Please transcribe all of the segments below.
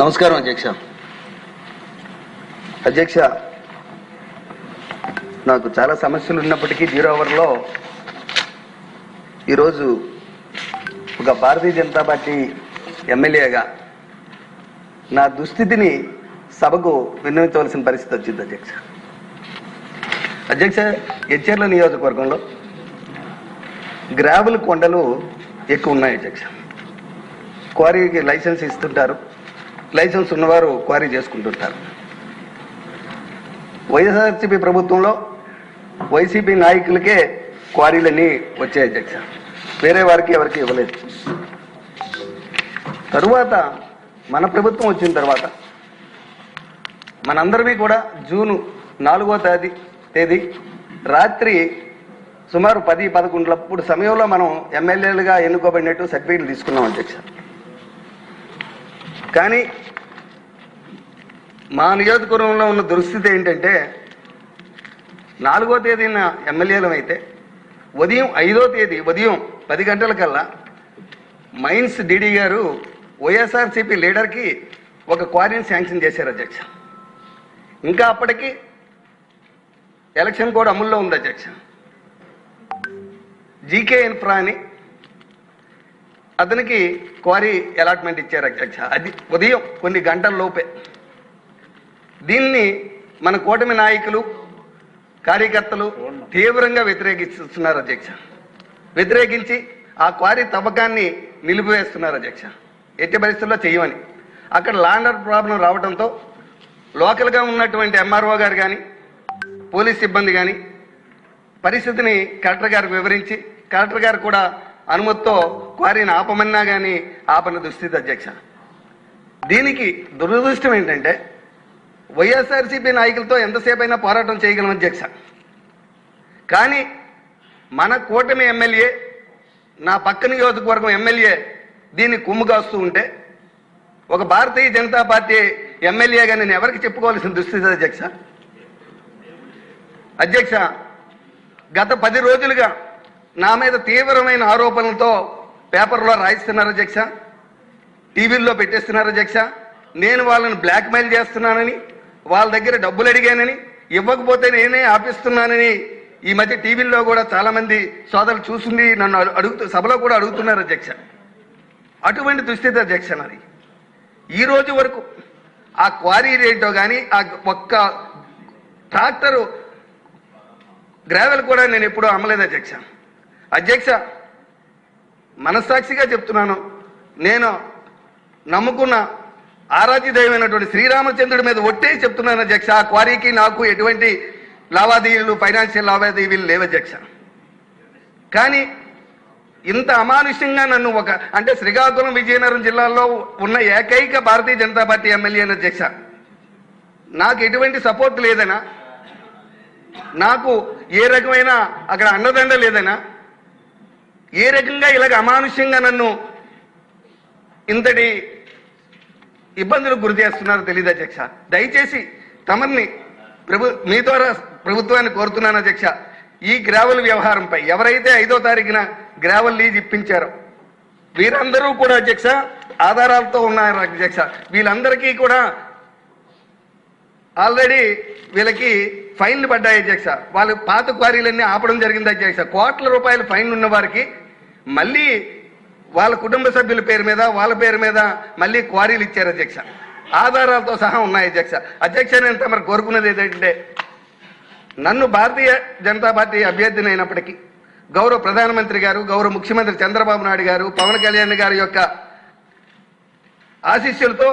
నమస్కారం అధ్యక్ష. అధ్యక్ష నాకు చాలా సమస్యలు ఉన్నప్పటికీ జీరో అవర్లో ఈరోజు ఒక భారతీయ జనతా పార్టీ ఎమ్మెల్యేగా నా దుస్థితిని సభకు విన్నవించవలసిన పరిస్థితి వచ్చింది అధ్యక్ష. అధ్యక్ష ఎచ్చెర్ల నియోజకవర్గంలో గ్రావెల్ కొండలు ఎక్కువ ఉన్నాయి అధ్యక్ష. క్వారీకి లైసెన్స్ ఇస్తుంటారు. లైసెన్స్ ఉన్నవారు క్వారీ చేసుకుంటుంటారు. వైఎస్ఆర్సీపీ ప్రభుత్వంలో వైసీపీ నాయకులకే క్వారీలన్నీ వచ్చాయి అధ్యక్ష. వేరే వారికి ఎవరికి ఇవ్వలేదు. తరువాత మన ప్రభుత్వం వచ్చిన తర్వాత మనందరివి కూడా జూను నాలుగో తేదీ తేదీ రాత్రి సుమారు పది పదకొండులప్పుడు సమయంలో మనం ఎమ్మెల్యేలుగా ఎన్నుకోబడినట్టు సర్టిఫికేట్లు తీసుకున్నాం అధ్యక్ష. కానీ మా నియోజకవర్గంలో ఉన్న దుస్థితి ఏంటంటే నాలుగో తేదీన ఎమ్మెల్యేలం అయితే ఉదయం ఐదో తేదీ ఉదయం పది గంటలకల్లా మైన్స్ డీడీ గారు వైఎస్ఆర్సీపీ లీడర్కి ఒక క్వారీని శాంక్షన్ చేశారు అధ్యక్ష. ఇంకా అప్పటికి ఎలక్షన్ కూడా అమల్లో ఉంది అధ్యక్ష. జీకే ఇన్ఫ్రా అని అతనికి క్వారీ అలాట్మెంట్ ఇచ్చారు అధ్యక్ష. అది ఉదయం కొన్ని గంటల లోపే. దీన్ని మన కూటమి నాయకులు కార్యకర్తలు తీవ్రంగా వ్యతిరేకిస్తున్నారు అధ్యక్ష. వ్యతిరేకించి ఆ క్వారీ తవ్వకాన్ని నిలిపివేస్తున్నారు అధ్యక్ష. ఎట్టి పరిస్థితుల్లో చేయమని అక్కడ లాండర్ ప్రాబ్లం రావడంతో లోకల్గా ఉన్నటువంటి ఎంఆర్ఓ గారు కానీ పోలీస్ సిబ్బంది కానీ పరిస్థితిని కలెక్టర్ గారికి వివరించి కలెక్టర్ గారు కూడా అనుమతితో క్వారీని ఆపమన్నా కానీ ఆపని దుస్థితి అధ్యక్ష. దీనికి దురదృష్టం ఏంటంటే వైఎస్ఆర్సీపీ నాయకులతో ఎంతసేపు అయినా పోరాటం చేయగలం అధ్యక్ష. కానీ మన కూటమి ఎమ్మెల్యే నా పక్క నియోజకవర్గం ఎమ్మెల్యే దీన్ని కుమ్ము కాస్తూ ఉంటే ఒక భారతీయ జనతా పార్టీ ఎమ్మెల్యేగా నేను ఎవరికి చెప్పుకోవాల్సిన దుస్థితి అధ్యక్ష? అధ్యక్ష గత పది రోజులుగా నా మీద తీవ్రమైన ఆరోపణలతో పేపర్లో రాయిస్తున్నారు అధ్యక్ష టీవీల్లో పెట్టేస్తున్నారు అధ్యక్ష నేను వాళ్ళని బ్లాక్మెయిల్ చేస్తున్నానని వాళ్ళ దగ్గర డబ్బులు అడిగానని ఇవ్వకపోతే నేనే ఆపిస్తున్నానని ఈ మధ్య టీవీల్లో కూడా చాలామంది సోదరులు చూసింది నన్ను అడుగుతూ సభలో కూడా అడుగుతున్నారు అధ్యక్ష అటువంటి దుస్థితి అధ్యక్ష నాది ఈ రోజు వరకు ఆ క్వారీ రేటో కానీ ఆ ఒక్క ట్రాక్టరు గ్రావెల్ కూడా నేను ఎప్పుడూ అమ్మలేదు అధ్యక్ష అధ్యక్ష మనస్సాక్షిగా చెప్తున్నాను. నేను నమ్ముకున్న ఆరాధ్య దైవమైనటువంటి శ్రీరామచంద్రుడి మీద ఒట్టే చెప్తున్నాను అధ్యక్ష. ఆ క్వారీకి నాకు ఎటువంటి లావాదేవీలు ఫైనాన్షియల్ లావాదేవీలు లేవు అధ్యక్ష. కానీ ఇంత అమానుష్యంగా నన్ను ఒక అంటే శ్రీకాకుళం విజయనగరం జిల్లాలో ఉన్న ఏకైక భారతీయ జనతా పార్టీ ఎమ్మెల్యే అధ్యక్ష. నాకు ఎటువంటి సపోర్ట్ లేదనా నాకు ఏ రకమైన అక్కడ అండదండ లేదనా ఏ రకంగా ఇలాగ అమానుష్యంగా నన్ను ఇంతటి ఇబ్బందులకు గురి చేస్తున్నారో తెలియదు అధ్యక్ష. దయచేసి తమర్ని ప్రభు మీ ద్వారా ప్రభుత్వాన్ని కోరుతున్నాను అధ్యక్ష. ఈ గ్రావెల్ వ్యవహారంపై ఎవరైతే ఐదో తారీఖున గ్రావెల్ లీజ్ ఇప్పించారో వీరందరూ కూడా అధ్యక్ష ఆధారాలతో ఉన్నారు అధ్యక్ష. వీళ్ళందరికీ కూడా ఆల్రెడీ వీళ్ళకి ఫైన్లు పడ్డాయి అధ్యక్ష. వాళ్ళు పాత క్వారీలన్నీ ఆపడం జరిగింది అధ్యక్ష. కోట్ల రూపాయలు ఫైన్ ఉన్న వారికి మళ్ళీ వాళ్ళ కుటుంబ సభ్యుల పేరు మీద వాళ్ళ పేరు మీద మళ్ళీ క్వారీలు ఇచ్చారు అధ్యక్ష. ఆధారాలతో సహా ఉన్నాయి అధ్యక్ష. అధ్యక్ష నేను మరి కోరుకున్నది ఏంటంటే నన్ను భారతీయ జనతా పార్టీ అభ్యర్థిని అయినప్పటికీ గౌరవ ప్రధానమంత్రి గారు గౌరవ ముఖ్యమంత్రి చంద్రబాబు నాయుడు గారు పవన్ కళ్యాణ్ గారి యొక్క ఆశీస్సులతో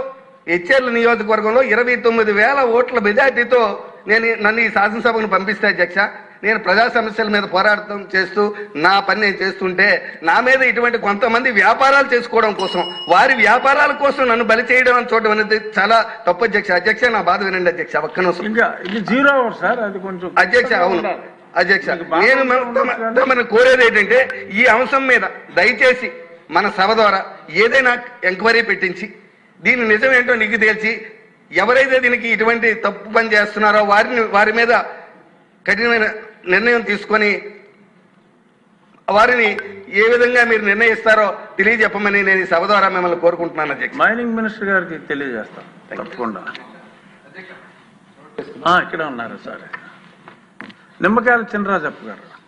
హెచ్ఎల్ నియోజకవర్గంలో ఇరవై తొమ్మిది వేల ఓట్ల మెజార్టీతో నేను నన్ను ఈ శాసనసభకు పంపిస్తే అధ్యక్ష నేను ప్రజా సమస్యల మీద పోరాటం చేస్తూ నా పని నేను చేస్తుంటే నా మీద ఇటువంటి కొంతమంది వ్యాపారాలు చేసుకోవడం కోసం వారి వ్యాపారాల కోసం నన్ను బలి చేయడం అని చూడడం అనేది చాలా తప్పు అధ్యక్ష. అధ్యక్ష నా బాధ వినండి అధ్యక్ష ఒక్క నిమిషం. ఇంకా ఇది జీరో అవర్ సార్ అది కొంచెం అధ్యక్ష అవును. అధ్యక్ష నేను మ- ఉండొచ్చు తమ- కానీ- తమను కోరేది ఏంటంటే ఈ అంశం మీద దయచేసి మన సభ ద్వారా ఏదైనా ఎంక్వైరీ పెట్టించి దీని నిజం ఏంటో నీకు తెలిసి ఎవరైతే దీనికి ఇటువంటి తప్పు పని చేస్తున్నారో వారిని వారి మీద కఠినమైన నిర్ణయం తీసుకొని వారిని ఏ విధంగా మీరు నిర్ణయిస్తారో తెలియజెప్పమని నేను ఈ సభ ద్వారా మిమ్మల్ని కోరుకుంటున్నాను అధ్యక్ష. మైనింగ్ మినిస్టర్ గారికి తెలియజేస్తాం. తప్పకుండా. ఇక్కడే ఉన్నారు సార్. నిమ్మకాయల చినరాజప్ప గారు.